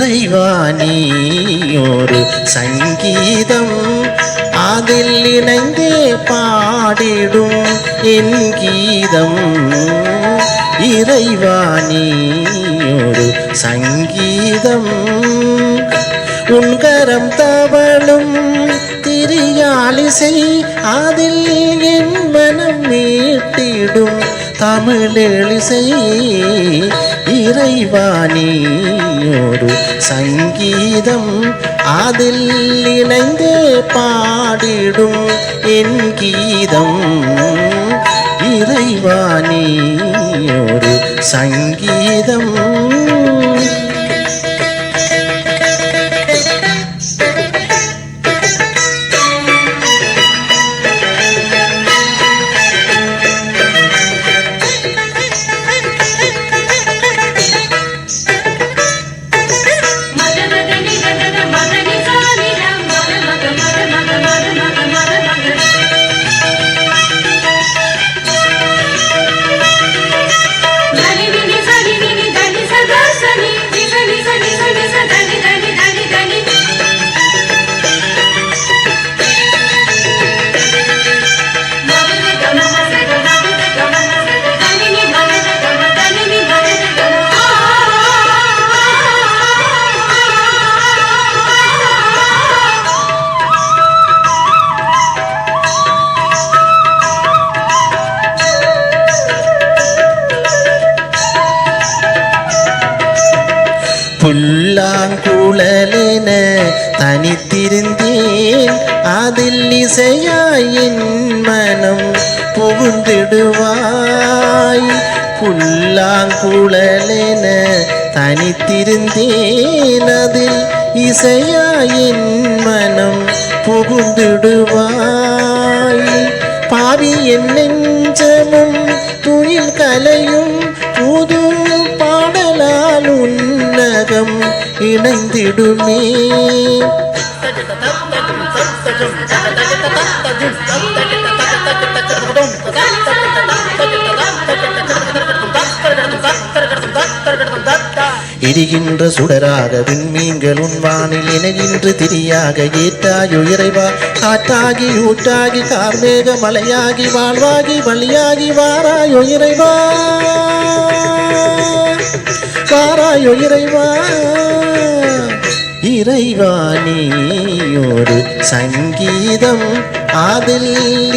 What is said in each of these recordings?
இறைவானியோரு சங்கீதம் அதில் இணைந்தே பாடிடும் என் கீதம். இறைவானியோரு சங்கீதம் உன்கரம் தவளும் திரியாலிசை அதில் என் மனம் மீட்டிடும் தமிழெழிசை இறைவாணி ஒரு சங்கீதம் அதில் இணைந்து பாடிடும் என் கீதம். இறைவாணி ஒரு சங்கீதம். புல்லாங்குழலென தனித்திருந்தேன். அதில் இசையாயின் மனம் புகுந்திடுவாய். புல்லாங்குழலென தனித்திருந்தேன். அதில் இசையாயின் மனம் புகுந்திடுவாய். பாவி என் நெஞ்சமும் துயில் கலையும் புது பாடலால் உன்னகம். இணைந்திடுமே. எரிகின்ற சுடராக விண்மீன்கள் உன்வானில் இணைகின்ற திரியாக ஏற்றாயோ இறைவா காற்றாகி ஊற்றாகி கார்மேக மலையாகி வாழ்வாகி வழியாகி வாராயோ இறைவா வாராயோ இறைவா இறைவானியோடு சங்கீதம் அதில்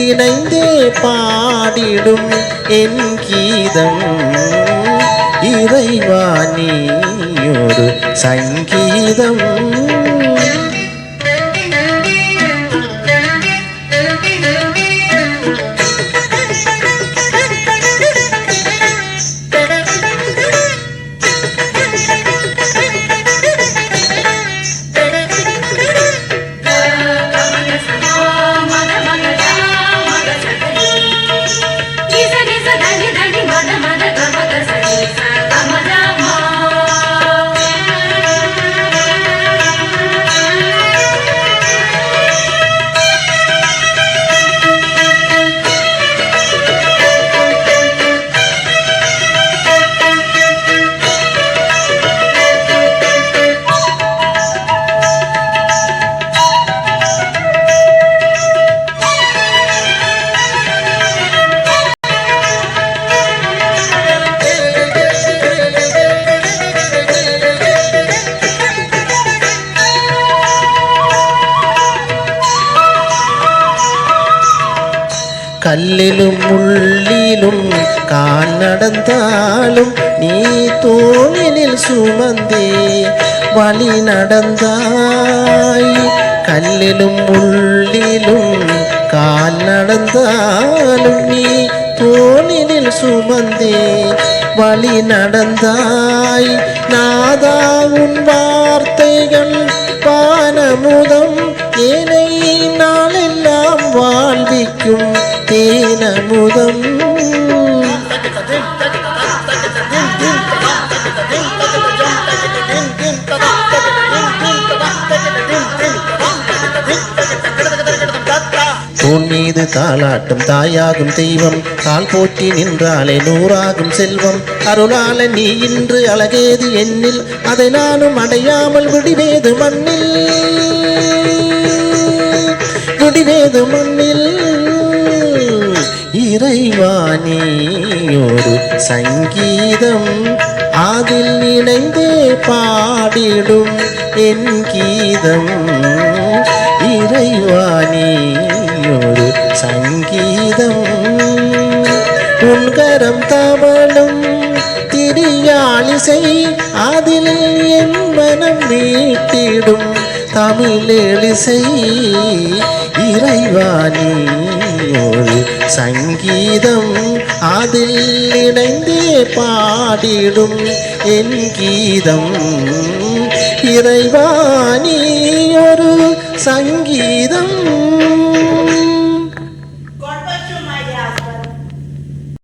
இணைந்தே பாடிடும் என் கீதம். இறைவானியோடு சங்கீதம் கல்லிலும் முள்ளிலும் கால் நடந்தாலும் நீ தோளினில் சுமந்தே. வழி நடந்தாய் கல்லிலும் முள்ளிலும் கால் நடந்தாலும் நீ தோளினில் சுமந்தே. வழி நடந்தாய் நாதா உன் வார்த்தைகள் பானமுதம் அமுதம். தூண் மீது தாளாட்டும் தாயாகும் தெய்வம். கால் போற்றி நின்றாலே நூறாகும் செல்வம். அருளால நீ இன்று அழகேது எண்ணில் அதை நானும் அடையாமல் விடிவேது மண்ணில். விடிவேது மண்ணில். இறைவாணி ஒரு சங்கீதம் அதில் இணைந்தே பாடிடும் என் கீதம். இறைவாணி ஒரு சங்கீதம் உன்கரம் தவளும் திரியாளிசை அதில் என் மனம் மீட்டிடும் தமிழெழிசை இறைவாணி ஒரு சங்கீதம் அதில் இணைந்தே பாடிடும் என் கீதம். இறைவாணி ஒரு சங்கீதம்